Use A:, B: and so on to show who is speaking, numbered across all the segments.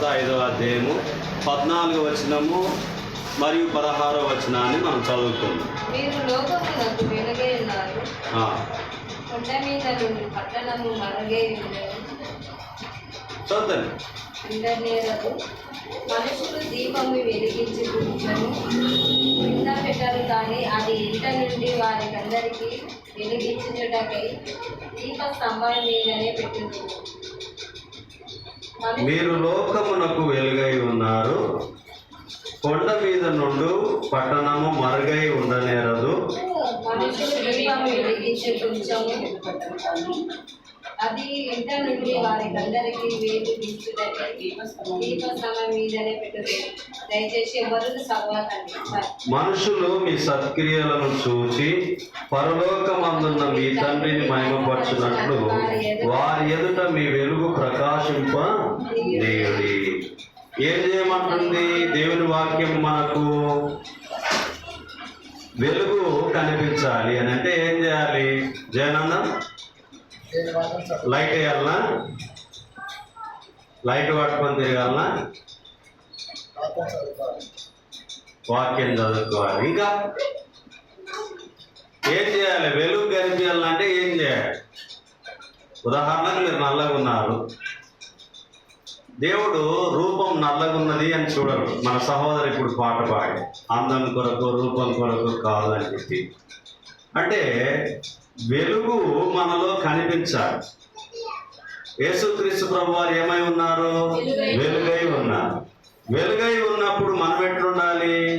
A: స్వార్థ ఐదవ అధ్యాయము పద్నాలుగు వచనము మరియు పదహారో వచనాన్ని మనం చదువుకుందాం.
B: ఇంటర్నేరకు మనుషులు దీపము వెలిగించి కూర్చొని కింద పెట్టరు కానీ అది ఇంట నుండి వారికందరికీ వెలిగించుటకై దీప స్తంభం మీదనే పెట్టుతుంది
A: మీరు లోకమునకు వెలుగై ఉన్నారు. కొండ మీద నుండి పట్టణము మరుగై ఉండనేరదు.
B: అది ఇంట నుండి వారికందరికీ వేలు దించుటకై దీప స్తంభం మీదనే పెట్టుతుంది దయచేసి ఎవరు చదవకండి
A: మనుషులు మీ సత్క్రియలను చూచి పరలోకమందున్న మీ తండ్రిని మహిమపరచునట్లు వారి ఎదుట మీ వెలుగు ప్రకాశింప దేవుడి ఏం చేయమంటుంది దేవుని వాక్యం మనకు? వెలుగు కనిపించాలి అని అంటే ఏం చేయాలి? జయనందం లైట్ వేయాలనా? లైట్ పట్టుకొని తిరగాలనా? వాక్యం చదువుకోవాలి. ఇంకా? ఏం చేయాలి? వెలుగు కనిపించాలంటే ఏం చేయాలి? ఉదాహరణకు మీరు నల్లగా ఉన్నారు. దేవుడు రూపం నల్లగా ఉన్నది అని చూడరు. మన సహోదరు ఇప్పుడు పాట పాడి. అందం కొరకు రూపం కొరకు కాదు అని చెప్పి. అంటే వెలుగు మనలో కనిపించాలి. యేసుక్రీస్తు ప్రభు వారు ఏమై ఉన్నారు? వెలుగై ఉన్నారు. వెలుగై ఉన్నప్పుడు మనం ఎట్లుండాలి?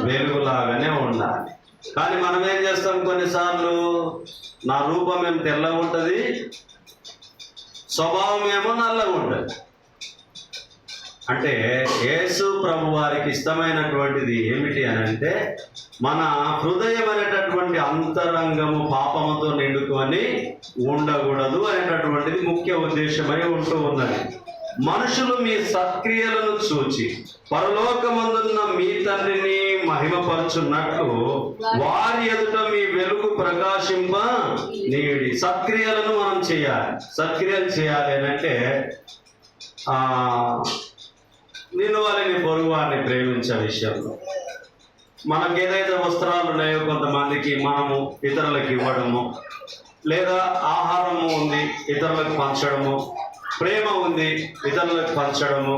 A: వెలుగులాగానే ఉండాలి. కానీ మనం ఏం చేస్తాం కొన్నిసార్లు? నా రూపం ఏం తెల్లగా ఉంటుంది? స్వభావం ఏమో నల్లగా ఉంటుంది. అంటే యేసు ప్రభు వారికి ఇష్టమైనటువంటిది ఏమిటి అని అంటే మన హృదయం అనేటటువంటి అంతరంగము పాపముతో నిండుకొని ఉండకూడదు అనేటటువంటిది ముఖ్య ఉద్దేశమై ఉంటూ ఉన్నది. మనుషులు మీ సత్క్రియలను చూచి పరలోకమందున్న మీ తండ్రిని మహిమపరచున్నట్లు వారి ఎదుట మీ వెలుగు ప్రకాశింప నీడి. సత్క్రియలను మనం చేయాలి. సత్క్రియలు చేయాలి అని అంటే ఆ నిన్ను వాళ్ళని పొరుగు వారిని ప్రేమించే విషయంలో. మనకి ఏదైతే వస్త్రాలు ఉన్నాయో కొంతమందికి మనము ఇతరులకు ఇవ్వడము లేదా ఆహారము ఉంది ఇతరులకు పంచడము ప్రేమ ఉంది ఇతరులకు పంచడము.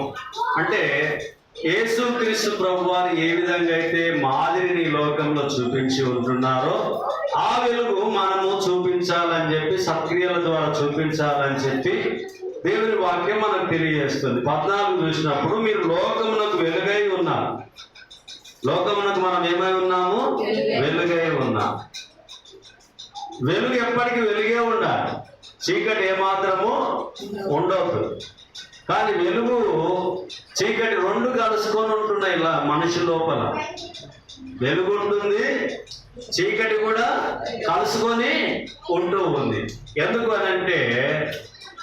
A: అంటే యేసుక్రీస్తు ప్రభు వారు ఏ విధంగా అయితే మాదిరిని లోకంలో చూపించి ఉంటున్నారో ఆ వెలుగు మనము చూపించాలని చెప్పి సక్రియల ద్వారా చూపించాలని చెప్పి దేవుని వాక్యం మనకు తెలియజేస్తుంది. పద్నాలుగు చూసినప్పుడు మీరు లోకమునకు వెలుగై ఉన్నారు. లోకమునకు మనం ఏమై ఉన్నాము? వెలుగై. ఉన్నాం. వెలుగు ఎప్పటికీ వెలుగే ఉండాలి. చీకటి ఏమాత్రము ఉండవద్దు కానీ వెలుగు చీకటి రెండు కలుసుకొని ఉంటున్నాయి ఇలా మనిషి లోపల. వెలుగు ఉంటుంది చీకటి కూడా కలుసుకొని ఉంటూ ఉంది. ఎందుకు అని అంటే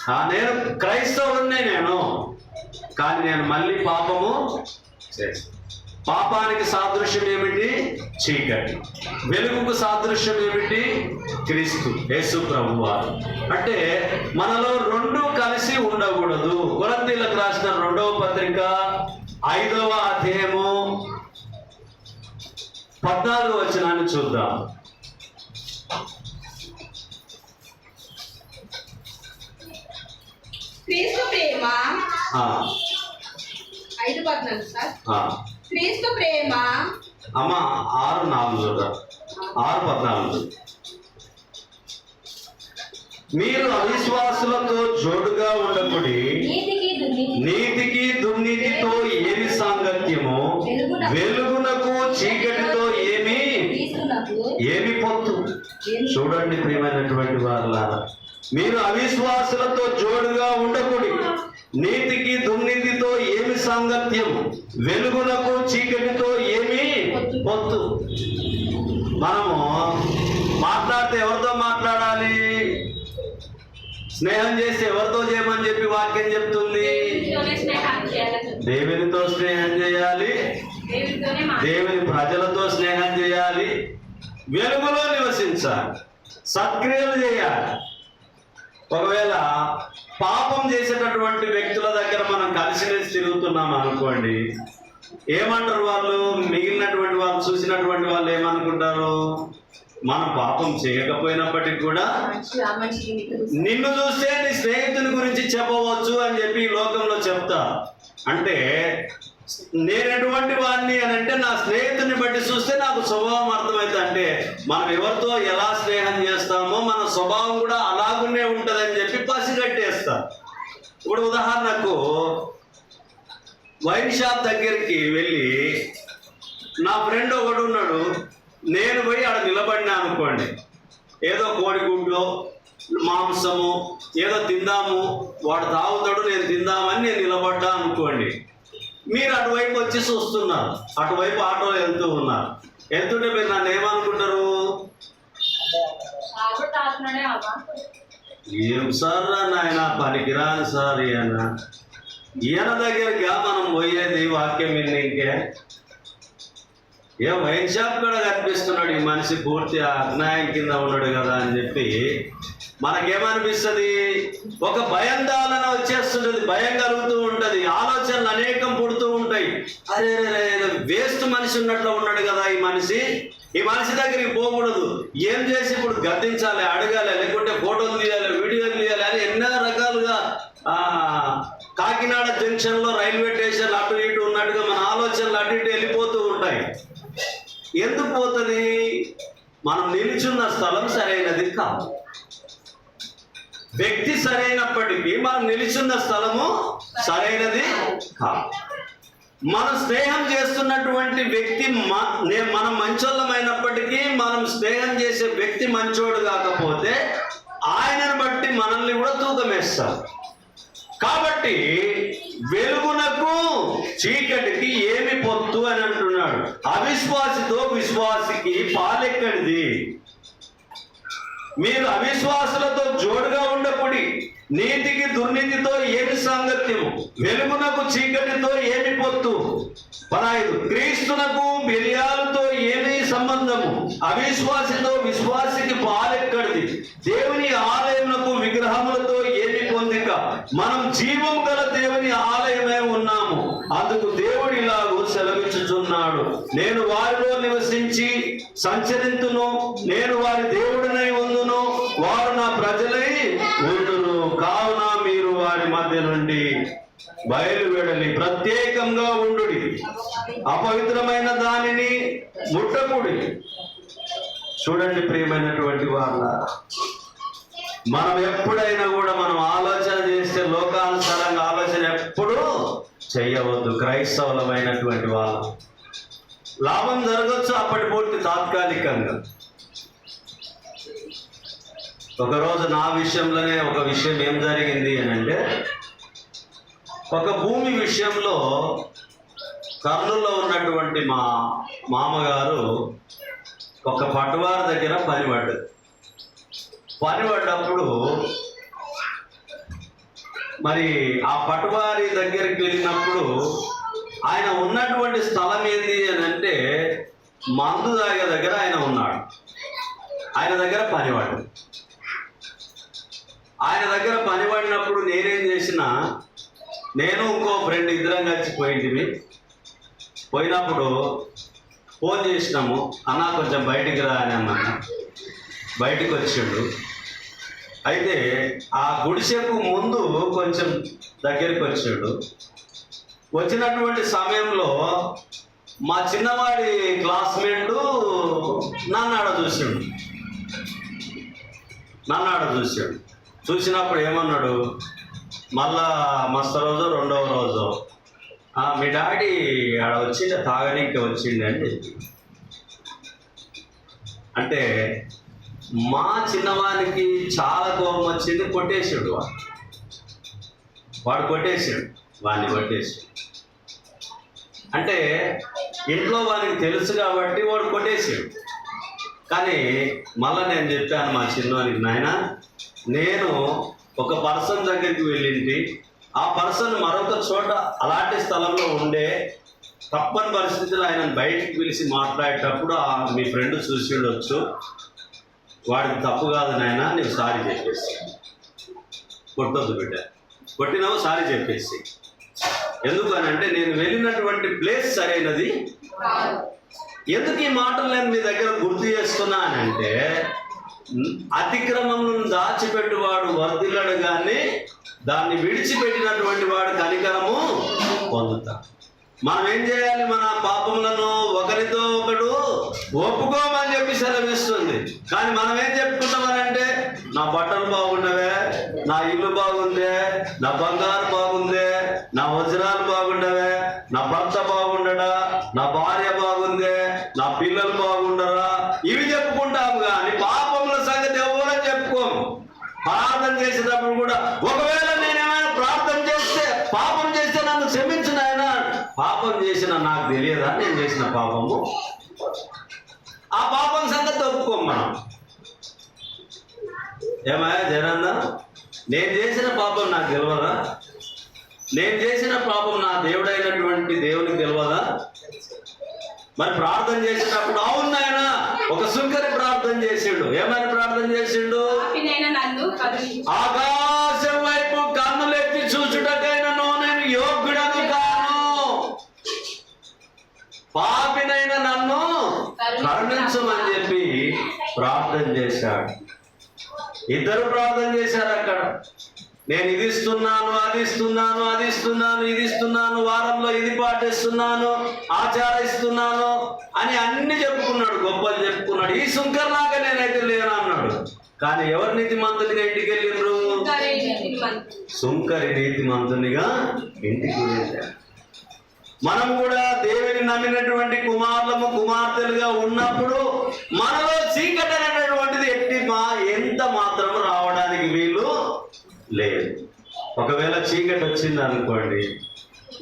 A: ఆ, నేను క్రైస్తవుడినే నేను. కానీ నేను మళ్ళీ పాపము చేస్తాను. పాపానికి సాదృశ్యం ఏమిటి? చీకటి. వెలుగుకు సాదృశ్యం ఏమిటి? క్రీస్తు యేసు ప్రభు అంటే మనలో రెండు కలిసి ఉండకూడదు. కొరంతీలకు రాసిన రెండవ పత్రిక ఐదవ అధ్యాయము పద్నాలుగు వచనాన్ని చూద్దాం.
C: క్రీస్తు ప్రేమ. ఐదు పద్నాలుగు సార్. క్రీస్తు ప్రేమ.
A: అమ్మ ఆరు నాలుగు. ఆరు పద్నాలుగు. మీరు అవిశ్వాసులతో జోడుగా ఉండకుడి
B: నీతికి దుర్నీతి
A: నీతికి దుర్నీతితో ఏమి సాంగత్యము? వెలుగునకు చీకటితో ఏమి? ఏమి పొత్తు? చూడండి ప్రియమైనటువంటి వాళ్ళ మీరు అవిశ్వాసులతో జోడుగా ఉండకుడి నీతికి దుర్నీతితో ఏమి సాంగత్యం? వెలుగునకు చీకటితో ఏమి పొత్తు. మనము మాట్లాడితే ఎవరితో మాట్లాడాలి? స్నేహం చేసి ఎవరితో చేయమని చెప్పి వాక్యం చెప్తుంది? దేవునితో స్నేహం చేయాలి? దేవుని ప్రజలతో స్నేహం చేయాలి? వెలుగులో నివసించాలి. సత్క్రియలు చేయాలి. ఒకవేళ పాపం చేసేటటువంటి వ్యక్తుల దగ్గర మనం కలిసిమెలిసి తిరుగుతున్నాం అనుకోండి ఏమంటారు వాళ్ళు? మిగిలినటువంటి వాళ్ళు చూసినటువంటి వాళ్ళు ఏమనుకుంటారు? మనం పాపం చేయకపోయినప్పటికీ కూడా. నిన్ను చూస్తే నీ స్నేహితుని గురించి చెప్పవచ్చు అని చెప్పి ఈ లోకంలో చెప్తా. అంటే నేను ఎటువంటి వాడిని అని అంటే నా స్నేహితుని బట్టి చూస్తే నాకు స్వభావం అర్థమైంది అంటే మనం ఎవరితో ఎలా స్నేహం చేస్తామో మన స్వభావం కూడా అలాగునే ఉంటుందని చెప్పి చేస్తారు ఇప్పుడు ఉదాహరణకు వైన్ షాప్ దగ్గరికి వెళ్ళి నా ఫ్రెండ్ ఒకడు ఉన్నాడు. నేను పోయి ఆడ నిలబడినా అనుకోండి. ఏదో కోడిగుడ్లో మాంసము ఏదో తిందాము వాడు తాగుతాడు నేను తిందామని నేను నిలబడ్డా అనుకోండి. మీరు అటువైపు వచ్చి చూస్తున్నారు. అటువైపు ఆటోలో వెళ్తూ ఉన్నారు. వెళ్తుంటే మీరు నన్ను ఏమనుకుంటారు? ఏం సార్ నాయన? పనికిరాని సార్ ఈయన ఈయన దగ్గరగా మనం పోయేది వాక్యం విన్నింకే ఏ వైన్ షాప్ కూడా కనిపిస్తున్నాడు ఈ మనిషి పూర్తి అజ్ఞాయం కింద ఉన్నాడు కదా అని చెప్పి. మనకేమనిపిస్తుంది? ఒక భయం దాలన వచ్చేస్తుంటది భయం కలుగుతూ ఉంటది. ఆలోచనలు అనేకం పుడుతూ ఉంటాయి అరే వేస్ట్ మనిషి ఉన్నట్లు ఉన్నాడు కదా ఈ మనిషి. ఈ మనిషి దగ్గరికి పోకూడదు. ఏం చేసి ఇప్పుడు గద్దించాలి అడగాలి లేకుంటే ఫోటోలు తీయాలి వీడియోలు తీయాలి అని ఎన్నో రకాలుగా ఆ, కాకినాడ జంక్షన్లో రైల్వే స్టేషన్ అటు ఇటు ఉన్నట్టుగా మన ఆలోచనలు అటు ఇటు వెళ్ళిపోతూ ఉంటాయి. ఎందుకు పోతుంది? మనం నిలుచున్న స్థలం సరైనది కాదు. వ్యక్తి సరైనప్పటికీ మనం నిలుచున్న స్థలము సరైనది కాదు. మనం స్నేహం చేస్తున్నటువంటి వ్యక్తి మ- నే- మనం మంచోళ్ళమైనప్పటికీ మనం స్నేహం చేసే వ్యక్తి మంచోడు కాకపోతే ఆయనను బట్టి మనల్ని కూడా తూకం వేస్తారు. కాబట్టి వెలుగునకు చీకటికి ఏమి పొత్తు అని అంటున్నాడు. అవిశ్వాసితో విశ్వాసికి పాలెక్కడిది మీరు అవిశ్వాసులతో జోడుగా ఉండకూడి నీతికి దుర్నీతితో ఏమి సాంగత్యము? వెలుగునకు చీకటితో ఏమి పొత్తు? పదహైదు క్రీస్తునకు మిరియాలతో ఏమి సంబంధము? అవిశ్వాసితో విశ్వాసికి పాలెక్కడిది? దేవుని ఆలయమునకు విగ్రహములతో ఏమి పొందిక? మనం జీవం గల దేవుని ఆలయమే ఉన్నాము. అందుకు దేవుడు ఇలాగూ సెలవిచ్చుచున్నాడు. నేను వారిలో నివసించి సంచరింతును. నేను వారి దేవుడినై ఉందును. వారు నా ప్రజలై వారి మధ్య నుండి బయలువెడలి. ప్రత్యేకంగా ఉండు అపవిత్రమైన దానిని ముట్టకుడి. చూడండి ప్రియమైనటువంటి వాళ్ళ మనం ఎప్పుడైనా కూడా మనం ఆలోచన చేస్తే లోకానుసారంగా ఆలోచన ఎప్పుడూ చేయవద్దు. క్రైస్తవులమైనటువంటి వాళ్ళం. లాభం జరగచ్చు అప్పటి పూర్తి తాత్కాలికంగా. ఒకరోజు నా విషయంలోనే ఒక విషయం ఏం జరిగింది అని అంటే ఒక భూమి విషయంలో కర్నూలులో ఉన్నటువంటి మా మామగారు ఒక పట్టువారి దగ్గర పని పడ్డది పని పడ్డప్పుడు మరి ఆ పట్టువారి దగ్గరికి వెళ్ళినప్పుడు ఆయన ఉన్నటువంటి స్థలం ఏంది అని అంటే మందు తాగే దగ్గర ఆయన ఉన్నాడు. ఆయన దగ్గర పని పడ్డది ఆయన దగ్గర పని పడినప్పుడు నేనేం చేసిన నేను ఇంకో ఫ్రెండ్ ఇద్దరం కలిసి పోయింటివి పోయినప్పుడు ఫోన్ చేసినాము అన్న కొంచెం బయటికి రా అని అన్నాను బయటికి వచ్చిండు. అయితే ఆ గుడిసెకు ముందు కొంచెం దగ్గరికి వచ్చాడు. వచ్చినటువంటి సమయంలో మా చిన్నవాడి క్లాస్మేట్ నన్ను ఆడ చూసాడు. నన్ను ఆడ చూశాడు చూసినప్పుడు ఏమన్నాడు? మళ్ళా మస్తు రోజు రెండవ రోజు. "ఆ, మీ డాడీ ఆడ వచ్చిండ తాగనీకి వచ్చిండి అని చెప్పి. అంటే మా చిన్నవానికి చాలా కోపం వచ్చింది కొట్టేసాడు వాడు. వాడు కొట్టేసాడు వాడిని కొట్టేసాడు అంటే ఇంట్లో వానికి తెలుసు కాబట్టి వాడు కొట్టేసాడు కానీ మళ్ళా నేను చెప్పాను మా చిన్నవానికి నాయన నేను ఒక పర్సన్ దగ్గరికి వెళ్ళింది ఆ పర్సన్ మరొక చోట అలాంటి స్థలంలో ఉండే తప్పని పరిస్థితులు ఆయన బయటికి పిలిచి మాట్లాడేటప్పుడు ఆ మీ ఫ్రెండ్ చూసి ఉండొచ్చు. వాడికి తప్పు కాదు నాయన నీవు సారీ చెప్పేసి. కొట్టొద్దు బిడ్డ. కొట్టినావు సారీ చెప్పేసి. ఎందుకు అని అంటే నేను వెళ్ళినటువంటి ప్లేస్ సరైనది ఎందుకు ఈ మాటలు నేను మీ దగ్గర గుర్తు చేస్తున్నానంటే అతిక్రమములను దాచిపెట్టువాడు వర్ధిల్లడు కానీ దాన్ని విడిచిపెట్టినటువంటి వాడు కనికరము పొందుతాడు మనం ఏం చేయాలి? మన పాపములను ఒకరితో ఒకడు ఒప్పుకోమని చెప్పి సెలవిస్తుంది. కానీ మనం ఏం చెప్పుకుంటామనంటే నా బట్టలు బాగుండవే నా ఇల్లు బాగుందే నా బంగారు బాగుందే నా వజ్రాలు బాగుండవే నా భర్త బాగుండడా నా భార్య బాగుందే నా పిల్లలు బాగుండరా ఇవి చెప్పుకుంటాము కానీ పాపముల సంగతి ఎవరని చెప్పుకోము ప్రార్థన చేసేటప్పుడు కూడా ఒకవేళ నేనేమైనా ప్రార్థన చేస్తే పాపం చేస్తే నన్ను క్షమించిన ఆయన పాపం చేసిన నాకు తెలియదా? నేను చేసిన పాపము. ఆ పాపం సంగతి ఒప్పుకోం మనం. ఏమయ్యా జనంద నేను చేసిన పాపం నాకు తెలియదా నేను చేసిన పాపం నా దేవుడైనటువంటి దేవునికి తెలియదా మరి ప్రార్థన చేసేటప్పుడు అవును ఒక సుంకరి ప్రార్థన చేసిండు. ఏమని ప్రార్థన చేసిండు? ఆకాశం వైపు కన్నులెత్తి చూచుటకైనను నేను యోగ్యుడను కాను. పాపినైన నన్ను కరుణించమని చెప్పి ప్రార్థన చేశాడు. ఇద్దరు ప్రార్థన చేశారు అక్కడ. నేను ఇది ఇస్తున్నాను అది ఇస్తున్నాను అది ఇస్తున్నాను ఇది ఇస్తున్నాను వారంలో ఇది పాటిస్తున్నాను ఆచారిస్తున్నాను అని అన్ని చెప్పుకున్నాడు గొప్పలు చెప్పుకున్నాడు. ఈ సుంకర్లాగా నేనైతే లేను అన్నాడు. కానీ ఎవరు నీతి మంతునిగా ఇంటికి వెళ్ళిండ్రు?
C: సుంకరి.
A: సుంకరి నీతి మంతునిగా ఇంటికి వెళ్ళారు మనం కూడా దేవుని నమ్మినటువంటి కుమారులము కుమార్తెలుగా ఉన్నప్పుడు మనలో చీకటి అనేటటువంటిది ఎట్టి మా ఎంత మాత్రం వీలు లేదు. ఒకవేళ చీకటి వచ్చింది అనుకోండి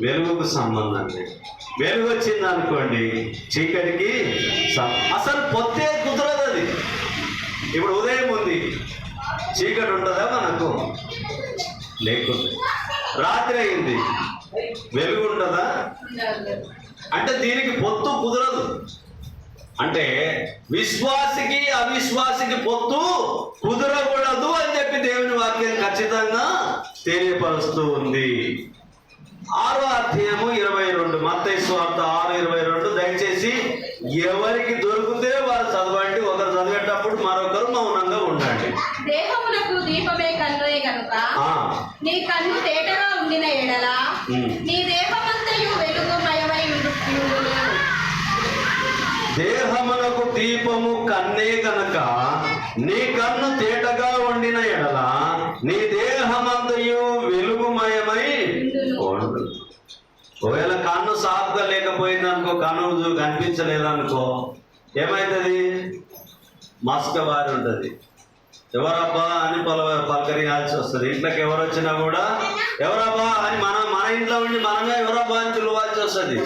A: వెలుగుకు సంబంధం లేదు. వెలుగు వచ్చింది అనుకోండి చీకటికి అసలు పొత్తే కుదరదు అది. ఇప్పుడు ఉదయం ఉంది చీకటి ఉంటుందా మనకు? లేకుండా రాత్రి అయింది వెలుగు ఉంటుందా అంటే దీనికి పొత్తు కుదరదు. అంటే విశ్వాసికి అవిశ్వాసికి పొత్తు కుదరకూడదు అని చెప్పి దేవుని వాక్యం ఖచ్చితంగా తెలియపరుస్తూ ఉంది. ఆరో అధ్యాయము ఇరవై రెండు మత్తయి స్వార్థ ఆరు ఇరవై రెండు. దయచేసి ఎవరికి దొరికితే వారు చదవండి. ఒకరు చదివేటప్పుడు మరొకరు మౌనంగా ఉండండి.
C: దేహమునకు దీపమే కన్నుయే గనుక
A: ఆ,
C: నీ కన్ను తేటగా ఉండిన ఎడల. నీ దేహమంతయు
A: దేహమునకు దీపము కన్నే గనక నీ కన్ను తేటగా వండిన ఎడల నీ దేహమంతయు వెలుగుమయమై ఒకవేళ కన్ను సాఫ్గా లేకపోయింది అనుకో కన్ను కనిపించలేదనుకో ఏమవుతుంది మస్క వారి ఉంటుంది. ఎవరబ్బా అని పల పలకరియాల్సి వస్తుంది. ఇంట్లోకి ఎవరు వచ్చినా కూడా ఎవరబ్బా అని మనం మన ఇంట్లో ఉండి మనమే ఎవరబ్బా అని పిలవాల్సి వస్తుంది.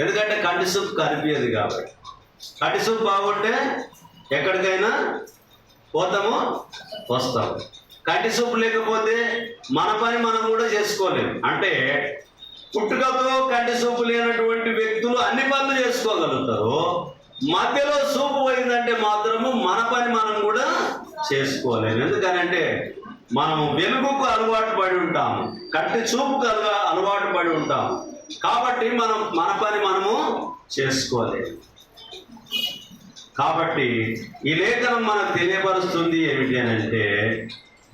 A: ఎందుకంటే కంటి సూపు కనిపించదు కాబట్టి. కంటి సూపు బాగుంటే ఎక్కడికైనా పోతాము వస్తాము. కంటి సూపు లేకపోతే మన పని మనం కూడా చేసుకోలేము. అంటే పుట్టుకతో కంటి సూపు లేనటువంటి వ్యక్తులు అన్ని పనులు చేసుకోగలుగుతారు. మధ్యలో సూపు పోయిందంటే మాత్రము మన పని మనం కూడా చేసుకోలేము. ఎందుకనంటే మనము వెలుగుకు అలవాటు పడి ఉంటాము. కంటి చూపుకు అలవా అలవాటు పడి ఉంటాము. కాబట్టి మనం మన పని మనము చేసుకోలేము కాబట్టి ఈ లేఖనం మనకు తెలియపరుస్తుంది ఏమిటి అని అంటే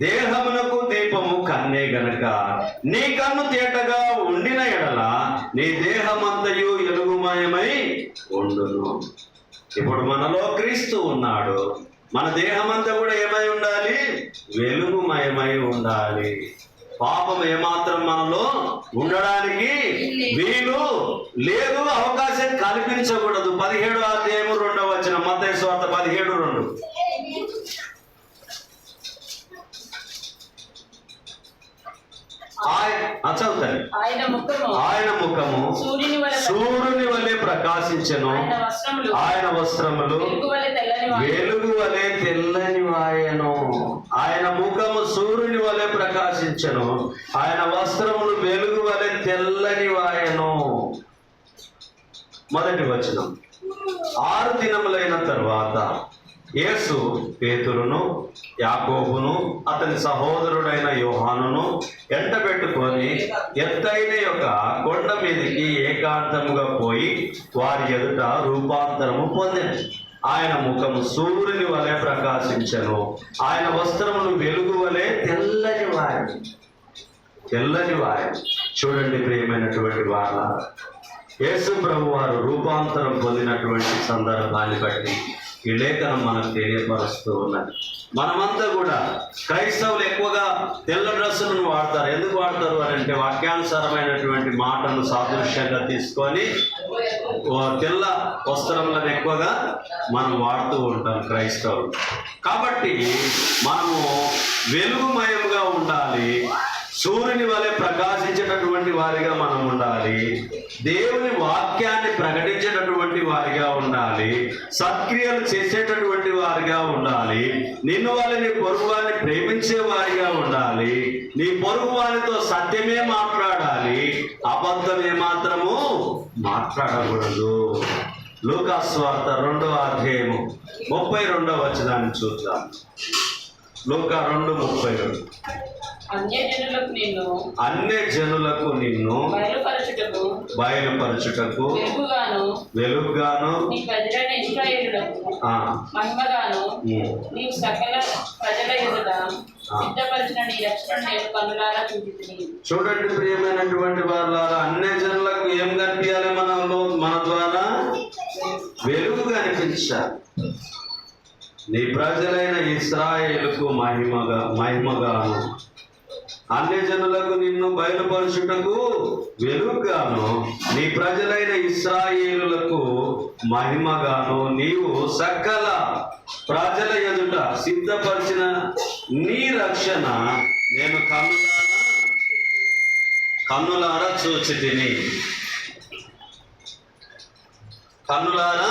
A: దేహమునకు దీపము కన్నే గనక నీ కన్ను తేటగా ఉండిన ఎడల నీ దేహమంతయు ఎలుగుమయమై ఉండును. ఇప్పుడు మనలో క్రీస్తు ఉన్నాడు. మన దేహమంతా కూడా ఏమై ఉండాలి? వెలుగుమయమై ఉండాలి. పాపం ఏమాత్రం మనలో ఉండడానికి వీలు లేదు అవకాశం కల్పించకూడదు. పదిహేడు అధ్యాయము రెండవ వచ్చిన మత స్వార్థ పదిహేడు రెండు. చదువుతాను.
D: ఆయన ముఖము. సూర్యుని వలె
A: ప్రకాశించెను.
D: ఆయన వస్త్రములు. వెలుగు వలె తెల్లని
A: వాయను ఆయన ముఖము సూర్యుని వలె ప్రకాశించను. ఆయన వస్త్రములు వెలుగు వలె తెల్లని వాయను. మొదటి వచనం. ఆరు దినములైన తర్వాత యేసు పేతురును యాకోబును అతని సహోదరుడైన యోహానును ఎంటబెట్టుకొని ఎత్తైన యొక్క కొండ మీదకి ఏకాంతముగా పోయి వారి ఎదుట రూపాంతరము పొందింది ఆయన ముఖము సూర్యుని వలె ప్రకాశించను. ఆయన వస్త్రములు వెలుగు వలె తెల్లని వారి తెల్లని వారి చూడండి ప్రియమైనటువంటి వాళ్ళ యేసు ప్రభు వారు రూపాంతరం పొందినటువంటి సందర్భాన్ని బట్టి ఈ లేఖనం మనకు తెలియపరుస్తూ ఉన్నది. మనమంతా కూడా క్రైస్తవులు ఎక్కువగా తెల్ల డ్రెస్సులను వాడతారు. ఎందుకు వాడతారు అని అంటే వాక్యానుసారమైనటువంటి మాటను సాదృశ్యంగా తీసుకొని తెల్ల వస్త్రములను ఎక్కువగా మనం వాడుతూ ఉంటాం క్రైస్తవులు. కాబట్టి మనము వెలుగుమయముగా ఉండాలి. సూర్యుని వలె ప్రకాశించేటటువంటి వారిగా మనం ఉండాలి. దేవుని వాక్యాన్ని ప్రకటించేటటువంటి వారిగా ఉండాలి. సత్క్రియలు చేసేటటువంటి వారిగా ఉండాలి. నిన్ను వాళ్ళని నీ పొరుగు వారిని ప్రేమించే వారిగా ఉండాలి. నీ పొరుగు వారితో సత్యమే మాట్లాడాలి. అబద్ధం ఏమాత్రము మాట్లాడకూడదు. లోకాస్వార్త రెండో అధ్యాయము ముప్పై రెండవ వచనాన్ని చూద్దాం. లోక రెండు ముప్పై రెండు.
D: అన్యజనులకు నిన్ను
A: అన్య జనులకు నిన్ను
D: బయలుపరచుటకు
A: బయలుపరచుటకు
D: వెలుగుగాను
A: వెలుగుగాను
D: నీ ప్రజలైన ఇస్రాయేలులకు
A: ఆ,
D: మహిమగాను నీవు సకల ప్రజల ఎదుట సిద్ధపరిచిన నీ రక్షణ నేను కన్నులారా చూపించింది
A: చూడండి ప్రియమైనటువంటి వాళ్ళ అన్య జనులకు ఏం కనిపించాలి మనలో మన ద్వారా? వెలుగు కనిపించాలి నీ ప్రజలైన ఇస్రాయేలుకు మహిమగా మహిమగాను అన్య జనులకు నిన్ను బయలుపరుచుటకు వెలుగుగాను నీ ప్రజలైన ఇస్రాయేలులకు మహిమగాను నీవు సకల ప్రజల ఎదుట సిద్ధపరిచిన నీ రక్షణ నేను కన్నులారా కన్నులారా చూచి తిని. కన్నులారా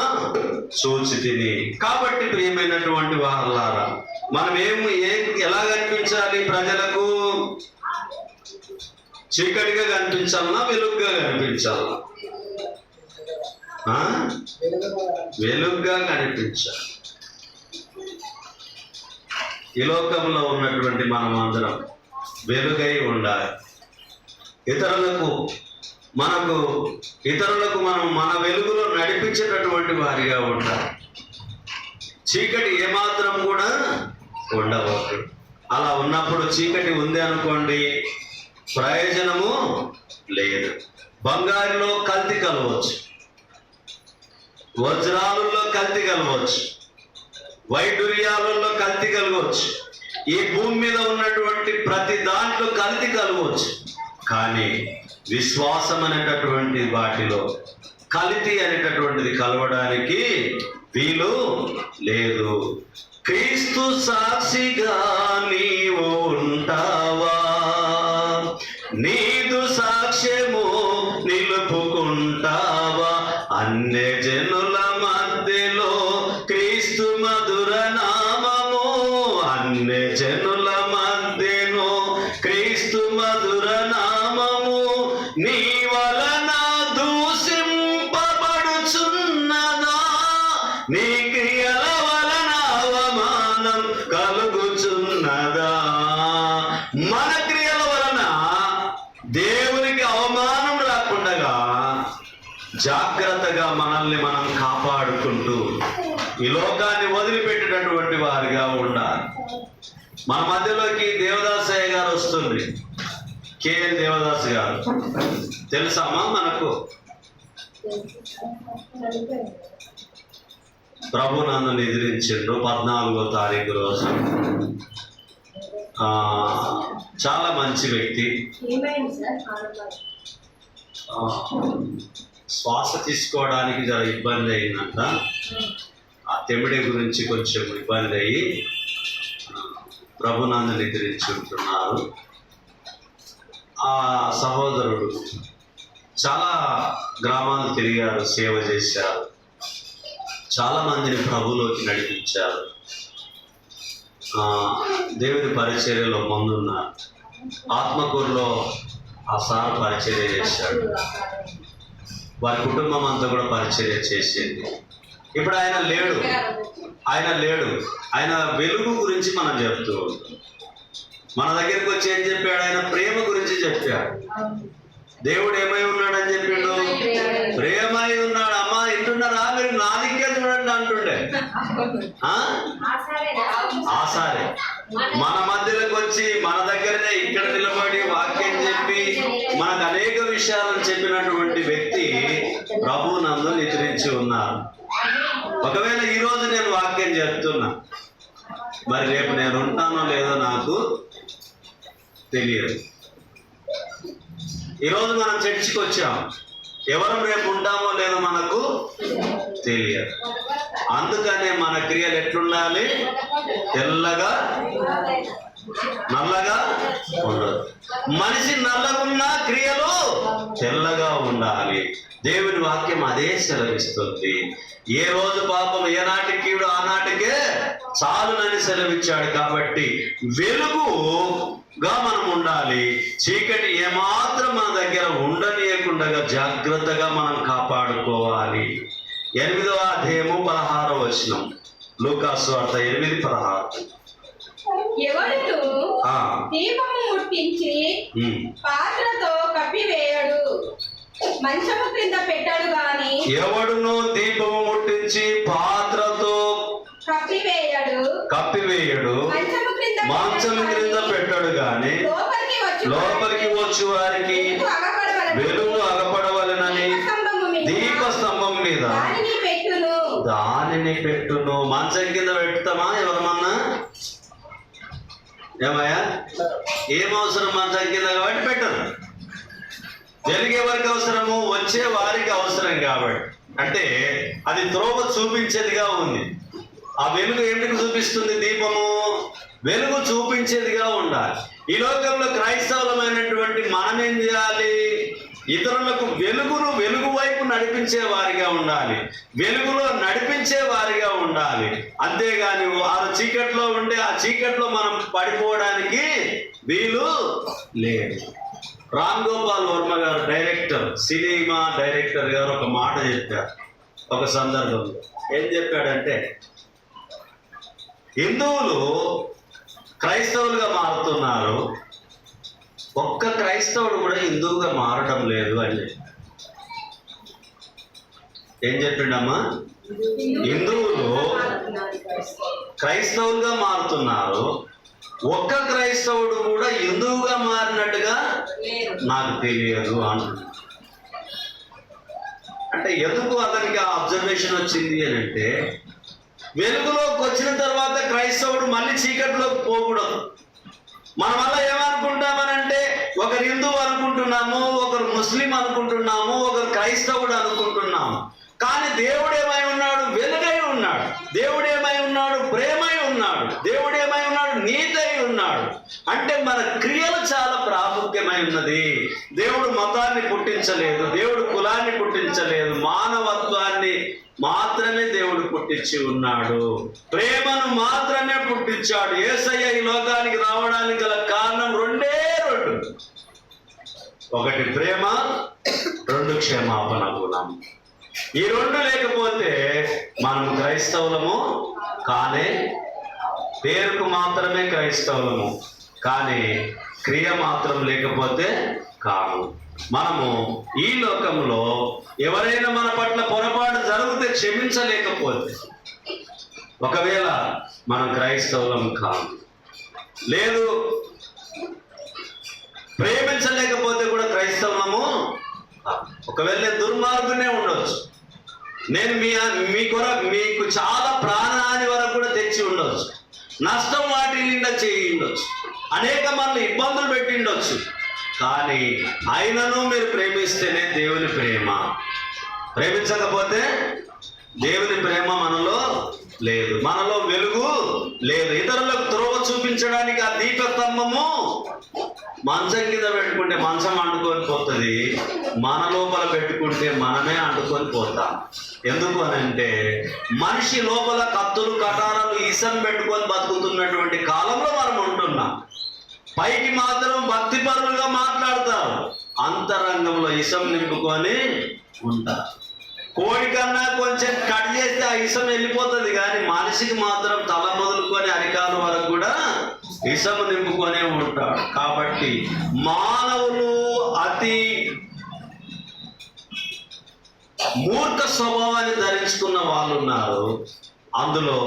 A: చూచి తిని. కాబట్టి ప్రియమైనటువంటి వారలారా మనం ఏం ఏ ఎలా కనిపించాలి ప్రజలకు? చీకటిగా కనిపించాలన్నా వెలుగుగా కనిపించాలన్నా. వెలుగుగా కనిపించాలి. ఈ లోకంలో ఉన్నటువంటి మనం అందరం వెలుగై ఉండాలి. ఇతరులకు మనకు ఇతరులకు మనం మన వెలుగులో నడిపించేటటువంటి వారిగా ఉండాలి. చీకటి ఏమాత్రం కూడా ఉండవచ్చు అలా ఉన్నప్పుడు చీకటి ఉంది అనుకోండి ప్రయోజనము లేదు. బంగారులో కల్తీ కలవచ్చు. వజ్రాలలో కల్తీ కలవచ్చు. వైడూర్యాలలో కల్తీ కలగవచ్చు ఈ భూమి మీద ఉన్నటువంటి ప్రతి దాంట్లో కల్తీ కలగవచ్చు కానీ విశ్వాసం అనేటటువంటి వాటిలో కలితి అనేటటువంటిది కలవడానికి వీలు లేదు. క్రీస్తు సాక్షిగా నీవు ఉంటా మన మధ్యలోకి దేవదాసయ్య గారు వస్తుంది కేఎల్ దేవదాస్ గారు. తెలుసామా మనకు? ప్రభు నన్ను ఎదిరించిండు పద్నాలుగో తారీఖు రోజు. చాలా మంచి వ్యక్తి. శ్వాస తీసుకోవడానికి జర ఇబ్బంది అయిందంట. ఆ తెమిడి గురించి కొంచెం ఇబ్బంది అయ్యి ప్రభునందు ఉంటున్నారు ఆ సహోదరుడు చాలా గ్రామాలు తిరిగారు సేవ చేశారు. చాలా మందిని ప్రభులోకి నడిపించారు. దేవుని పరిచర్యలో ముందున్నారు. ఆత్మకూరులో ఆ సార్ పరిచర్య చేశాడు. వారి కుటుంబం అంతా కూడా పరిచర్య చేసింది. ఇప్పుడు ఆయన లేడు. ఆయన లేడు. ఆయన వెలుగు గురించి మనం చెప్తూ మన దగ్గరికి వచ్చి ఏం చెప్పాడు? ఆయన ప్రేమ గురించి చెప్పాడు. దేవుడు ఏమై ఉన్నాడని చెప్పిండు? ప్రేమై ఉన్నాడు. అమ్మా ఇంటున్నారా మీరు నా దిక్కే చూడండి అంటుండే. ఆ? ఆసారే. మన మధ్యలోకి వచ్చి మన దగ్గరనే ఇక్కడ నిలబడి వాక్యం చెప్పి మనకు అనేక విషయాలను చెప్పినటువంటి వ్యక్తి ప్రభు నందు నిద్రించి ఉన్నారు. ఒకవేళ ఈరోజు నేను వాక్యం చెప్తున్నా మరి రేపు నేను ఉంటానో లేదో నాకు తెలియదు. ఈరోజు మనం చర్చికి వచ్చాం. ఎవరం రేపు ఉంటామో లేదో మనకు తెలియదు. అందుకనే మన క్రియలు ఎట్లుండాలి? తెల్లగా నల్లగా ఉండదు మనిషి నల్లగున్నా క్రియలు తెల్లగా ఉండాలి. దేవుని వాక్యం అదే సెలవిస్తుంది. ఏ రోజు పాపం ఏనాటి కీడు ఆనాటికే చాలునని సెలవిచ్చాడు కాబట్టి వెలుగుగా మనం ఉండాలి. చీకటి ఏమాత్రం మన దగ్గర ఉండనీయకుండా జాగ్రత్తగా మనం కాపాడుకోవాలి. ఎనిమిదవ అధ్యాయము పదహారవ వచనం. లూకాసు వార్త ఎనిమిది పదహారు.
C: ఎవడును
A: ఆ,
C: దీపము ముట్టించి. పాత్రతో కప్పివేయడు. మంచము క్రింద పెట్టడు గాని
A: ఎవడును దీపము ముట్టించి పాత్రతో
C: కప్పివేయడు.
A: కప్పివేయడు.
C: మంచము క్రింద
A: పెట్టడు గాని
C: లోపలికి వచ్చి
A: వారికి
C: వెలుగు అగపడవలెను.
A: వెలుగు అగపడవలెనని
C: మీద.
A: దీపస్తంభం మీద.
C: దానిని పెట్టును.
A: మంచం కింద పెడతామా ఎవరమన్నా? ఏమయ్యా? ఏం అవసరం మన కింద కాబట్టి పెట్టరు. జరిగే వారికి అవసరము వచ్చే వారికి అవసరం కాబట్టి. అంటే అది త్రోవ చూపించేదిగా ఉంది. ఆ వెలుగు ఎందుకు చూపిస్తుంది దీపము? వెలుగు చూపించేదిగా ఉండాలి. ఈ లోకంలో క్రైస్తవులమైనటువంటి మనం ఏం చేయాలి? ఇతరులకు వెలుగును వెలుగు వైపు నడిపించే వారిగా ఉండాలి. వెలుగులో నడిపించే వారిగా ఉండాలి. అంతేగాని వారు చీకట్లో ఉంటే ఆ చీకట్లో మనం పడిపోవడానికి వీలు లేదు. రామ్ గోపాల్ వర్మ గారు డైరెక్టర్ సినిమా డైరెక్టర్ గారు ఒక మాట చెప్పారు ఒక సందర్భంలో. ఏం చెప్పాడంటే హిందువులు క్రైస్తవులుగా మారుతున్నారు. ఒక్క క్రైస్తవుడు కూడా హిందువుగా మారడం లేదు అని చెప్పాడు. ఏం చెప్పిండమ్మా? హిందువులు క్రైస్తవులుగా మారుతున్నారు. ఒక్క క్రైస్తవుడు కూడా హిందువుగా మారినట్టుగా నాకు తెలియదు అంటున్నాడు. అంటే ఎందుకు అతనికి ఆ అబ్జర్వేషన్ వచ్చింది అని అంటే వెలుగులోకి వచ్చిన తర్వాత క్రైస్తవుడు మళ్ళీ చీకటిలోకి పోకూడదు. మన వల్ల ఏమనుకుంటామనంటే ఒకరు హిందువు అనుకుంటున్నాము ఒకరు ముస్లిం అనుకుంటున్నాము ఒకరు క్రైస్తవుడు అనుకుంటున్నాము. కానీ దేవుడు ఏమై ఉన్నాడు? వెలుగై ఉన్నాడు. దేవుడు ఏమై ఉన్నాడు? ప్రేమై ఉన్నాడు. దేవుడు ఏమై నీతై ఉన్నాడు. అంటే మన క్రియలు చాలా ప్రాముఖ్యమై ఉన్నది. దేవుడు మతాన్ని పుట్టించలేదు దేవుడు కులాన్ని పుట్టించలేదు మానవత్వాన్ని మాత్రమే దేవుడు పుట్టించి ఉన్నాడు. ప్రేమను మాత్రమే పుట్టించాడు. ఏసయ్య ఈ లోకానికి రావడానికి గల కారణం రెండే రెండు. ఒకటి ప్రేమ రెండు క్షమాపణ గుణం. ఈ రెండు లేకపోతే మనం క్రైస్తవులము కానే పేరుకు మాత్రమే క్రైస్తవులము. కానీ క్రియ మాత్రం లేకపోతే కాదు. మనము ఈ లోకంలో ఎవరైనా మన పట్ల పొరపాటు జరిగితే క్షమించలేకపోతే ఒకవేళ మనం క్రైస్తవులం కాదు. లేదు ప్రేమించలేకపోతే కూడా క్రైస్తవము ఒకవేళ దుర్మార్గునే ఉండొచ్చు. నేను మీ మీ కొర మీకు చాలా ప్రాణాన్ని వరకు కూడా తెచ్చి ఉండొచ్చు. నష్టం వాటి నిండా చేయిండొచ్చు. అనేక మంది ఇబ్బందులు పెట్టిండొచ్చు. కానీ ఆయనను మీరు ప్రేమిస్తేనే దేవుని ప్రేమ. ప్రేమించకపోతే దేవుని ప్రేమ మనలో లేదు. మనలో వెలుగు లేదు. ఇతరులకు త్రోవ చూపించడానికి ఆ దీపస్తంభము మంచం కింద పెట్టుకుంటే మంచం అంటుకొని పోతుంది. మన లోపల పెట్టుకుంటే మనమే అంటుకొని పోతాం. ఎందుకు అని అంటే మనిషి లోపల కత్తులు కటారాలు ఇసం పెట్టుకొని బతుకుతున్నటువంటి కాలంలో మనం ఉంటున్నాం. పైకి మాత్రం భక్తి పరులుగా మాట్లాడతారు. అంతరంగంలో ఇసం నింపుకొని ఉంటారు. కోడి కన్నా కొంచెం కట్ చేస్తే ఆ ఇసం వెళ్ళిపోతుంది కానీ మనిషికి మాత్రం తల మొదలుకొని అరికాల వరకు కూడా ఇసము నింపుకొనే ఉంటాడు. కాబట్టి మానవులు అతి మూర్ఖ స్వభావాన్ని ధరించుకున్న వాళ్ళు ఉన్నారు. అందులో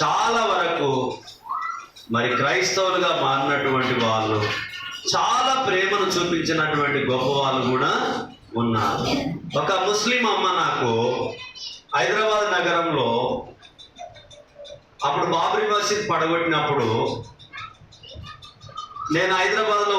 A: చాలా వరకు మరి క్రైస్తవులుగా మారినటువంటి వాళ్ళు చాలా ప్రేమను చూపించినటువంటి గొప్ప వాళ్ళు కూడా ఉన్నారు ఒక ముస్లిం అమ్మ నాకు హైదరాబాద్ నగరంలో అప్పుడు బాబ్రీ మసీద్ పడగొట్టినప్పుడు నేను హైదరాబాద్లో